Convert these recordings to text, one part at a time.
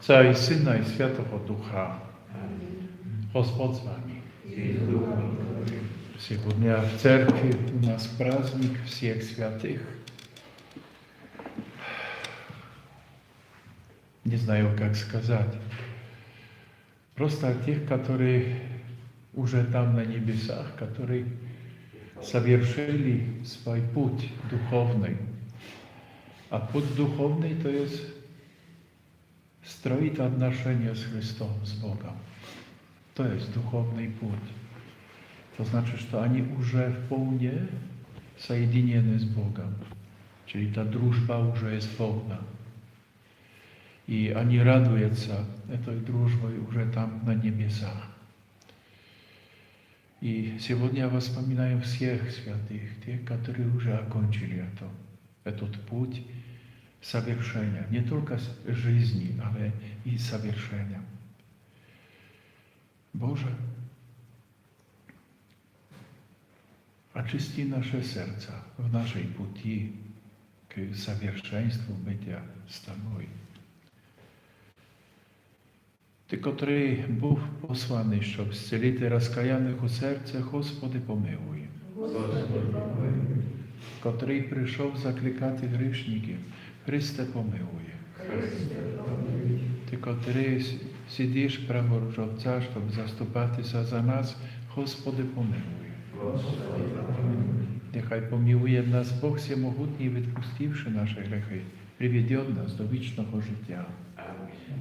Otca i Syna i Świętego Ducha. Gospod z Wami. Сегодня в церкви у нас праздник всех святых. Не знаю, как сказать. Просто тех, которые уже там на небесах, которые совершили свой путь духовный. А путь духовный, то есть строить отношения с Христом, с Богом. To jest duchowny pуть. To znaczy, że oni już w pełni соединены z Bogiem. Czyli ta drużba już jest pełna. I oni radują się tej drużbą już tam na niebiesach. I сегодня вспоминаем всех святых, тех, которые уже окончили это, этот путь совершения, не только жизни, ale и совершения. Boże, очисти nasze serca w naszej puti k совершенству bycia z Tobой. Ty, który Bóg posłany, щоб зцілити розкаяних у серцях, Господи, помилуй. Котрий прийшов закликати грішників, Христе, помилує. Ти котрий сидиш праворуч Отця, щоб заступатися за нас, Господи, помилуй. Нехай помилує нас Бог всемогутній, відпустивши наші грехи, приведе нас до вічного життя. Молімося,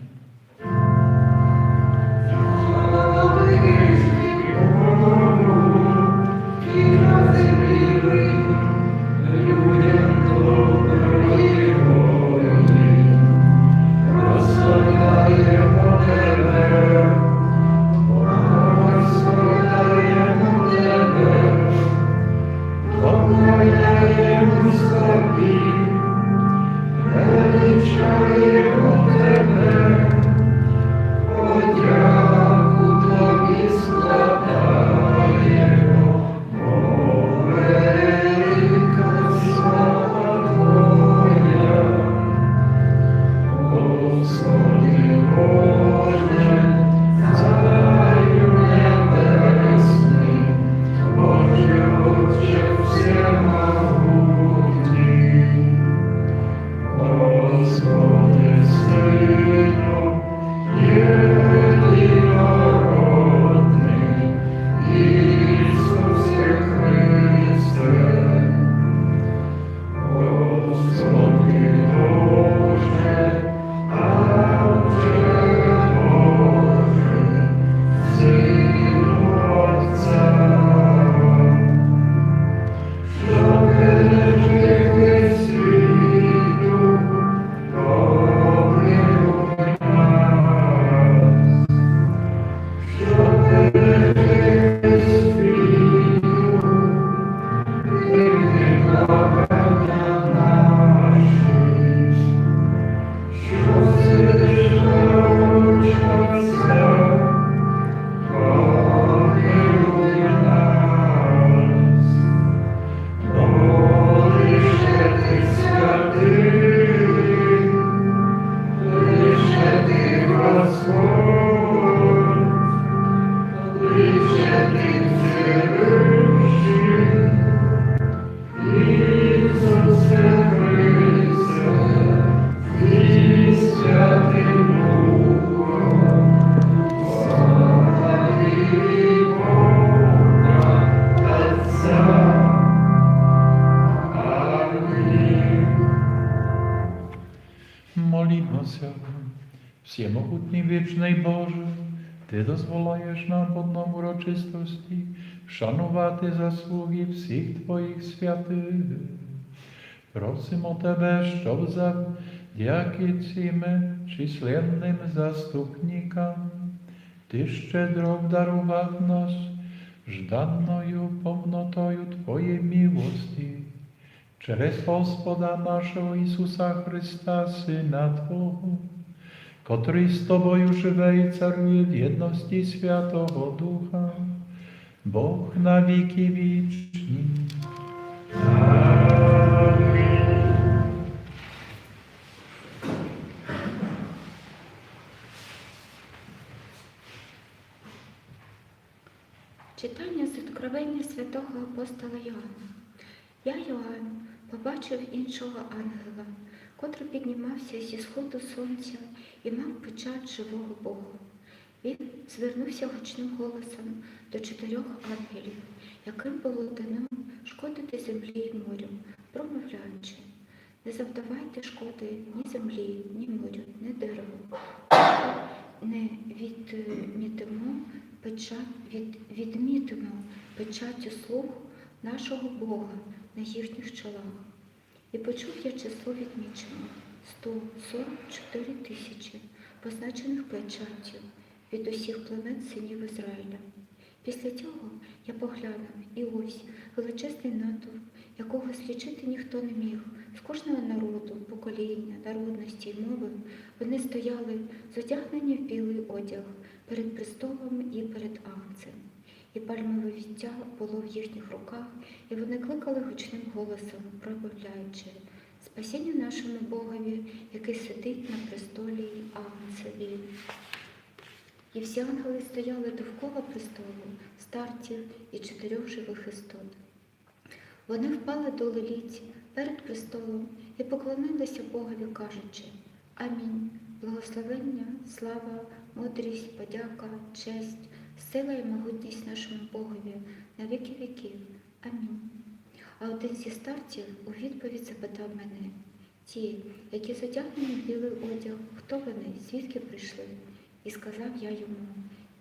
Ти дозволяєш нам в одному урочистості вшанувати заслуги всіх Твоїх святих. Просимо Тебе, щоб завдяки цим численним заступникам Ти щедро вдарував нас жданною повнотою Твоєї милості через Господа нашого Ісуса Христа, Сина Твого, котрий з тобою живе і царує в єдності Святого Духа, Бог на віки вічні. Читання з відкровення святого апостола Йоанна. Я Йоанн, побачив іншого ангела, котрий піднімався зі сходу сонця і мав печать живого Бога. Він звернувся гучним голосом до чотирьох ангелів, яким було дано шкодити землі й морю, промовляючи, не завдавайте шкоди ні землі, ні морю, ні дереву, не відмітимо печать, від, відмітимо печаттю слуг нашого Бога на їхніх чолах. І почув я число відмічено 144 тисячі позначених печаттю від усіх племен синів Ізраїля. Після цього я поглянув, і ось величезний натовп, якого слічити ніхто не міг, з кожного народу, покоління, народності й мови вони стояли задягнені в білий одяг перед престолом і перед агнцем. І пальмове віття було в їхніх руках, і вони кликали гучним голосом, промовляючи спасіння нашому Богові, який сидить на престолі й агнцеві. І всі ангели стояли довкола престолу, старців і чотирьох живих істот. Вони впали до лиліць перед престолом і поклонилися Богові, кажучи Амінь. Благословення, слава, мудрість, подяка, честь, сила і могутність нашому Богові на віки віків. Амінь. А один зі старців у відповідь запитав мене, ті, які задягнені в білий одяг, хто вони, звідки прийшли? І сказав я йому,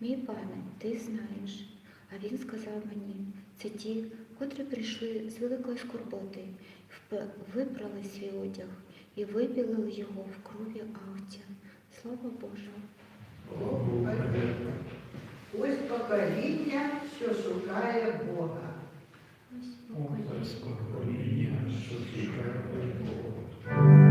мій пане, ти знаєш. А він сказав мені, це ті, котрі прийшли з великої скорботи, випрали свій одяг і вибілили його в крові агця. Слава Боже! Ось покоління, що шукає Бога. Ось Покоління, що шукає Бога.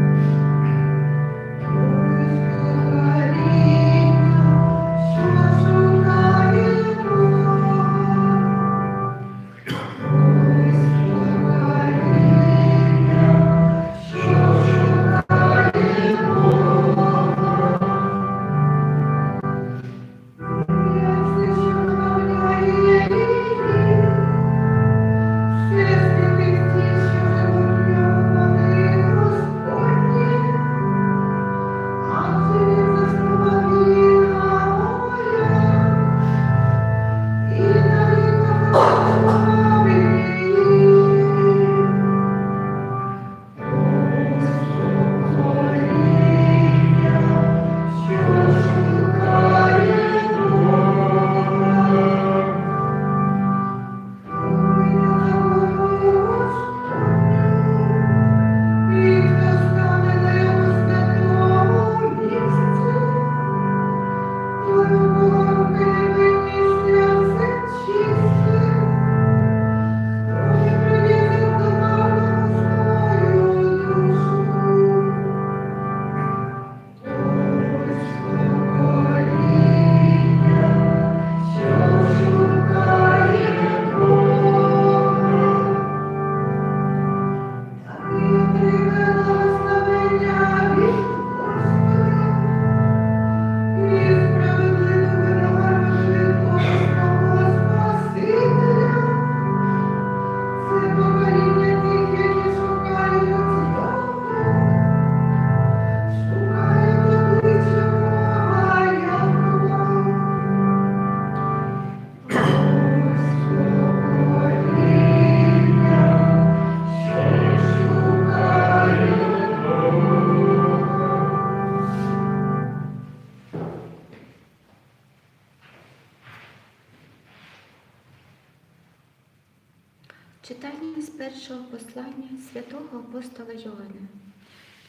Послання святого апостола Йоанна.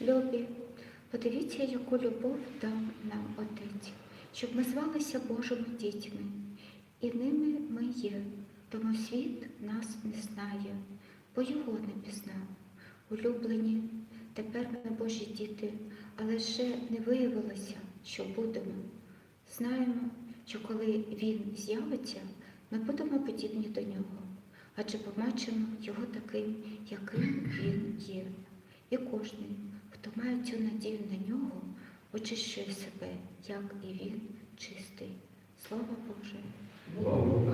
Любі, подивіться, яку любов дав нам Отець, щоб ми звалися Божими дітьми, і ними ми є, тому світ нас не знає, бо його не пізнав. Улюблені, тепер ми Божі діти, але ще не виявилося, що будемо. Знаємо, що коли Він з'явиться, ми будемо подібні до нього адже побачимо його таким, яким він є. І кожний, хто має цю надію на нього, очищує себе, як і він чистий. Слава Боже! Богу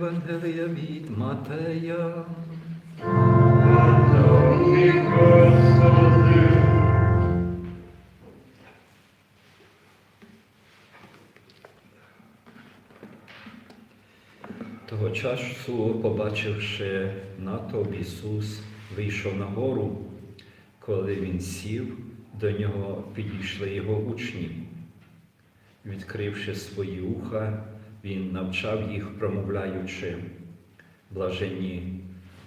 Євангелія від Матея. Того часу, побачивши натовп, Ісус вийшов на гору. Коли він сів, до нього підійшли його учні. Відкривши свої уха, він навчав їх, промовляючи, блаженні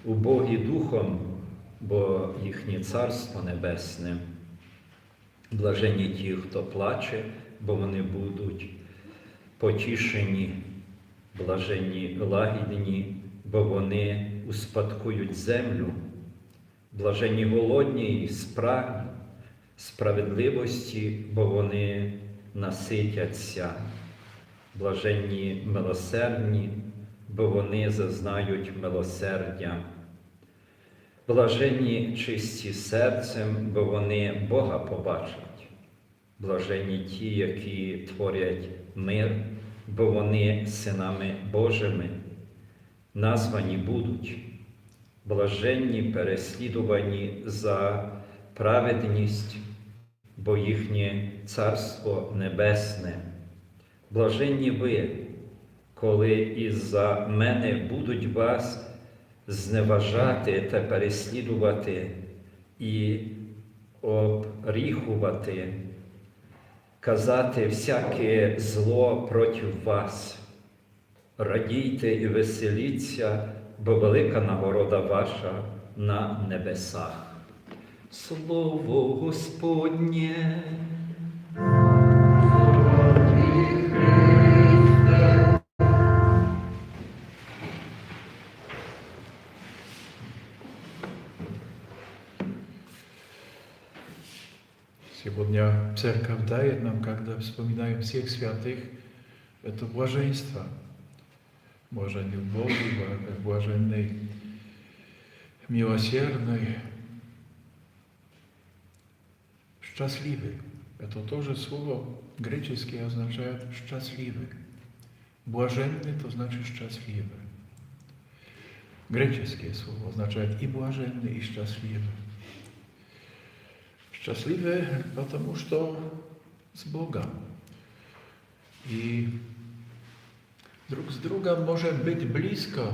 убогі духом, бо їхнє царство небесне. Блаженні ті, хто плаче, бо вони будуть потішені, блаженні лагідні, бо вони успадкують землю. Блаженні голодні і спрагні, справедливості, бо вони наситяться, блаженні милосердні, бо вони зазнають милосердя, блаженні чисті серцем, бо вони Бога побачать, блаженні ті, які творять мир, бо вони синами Божими, названі будуть. Блаженні переслідувані за праведність, бо їхнє Царство Небесне. Блаженні ви, коли із-за мене будуть вас зневажати та переслідувати і обріхувати, казати всяке зло проти вас. Радійте і веселіться, бо велика нагорода ваша на небесах. Слово Господнє. Церковь дает нам, когда вспоминаем всех святых, это блаженство. Блаженный Богу, блаженный милосердный, счастливый. Это тоже слово греческое означает счастливый. Блаженный то значит счастливый. Греческое слово означает и блаженный, и счастливый. Счастливы, потому что с Богом. И друг с другом можем быть близко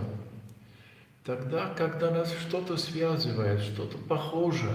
тогда, когда нас что-то связывает, что-то похоже.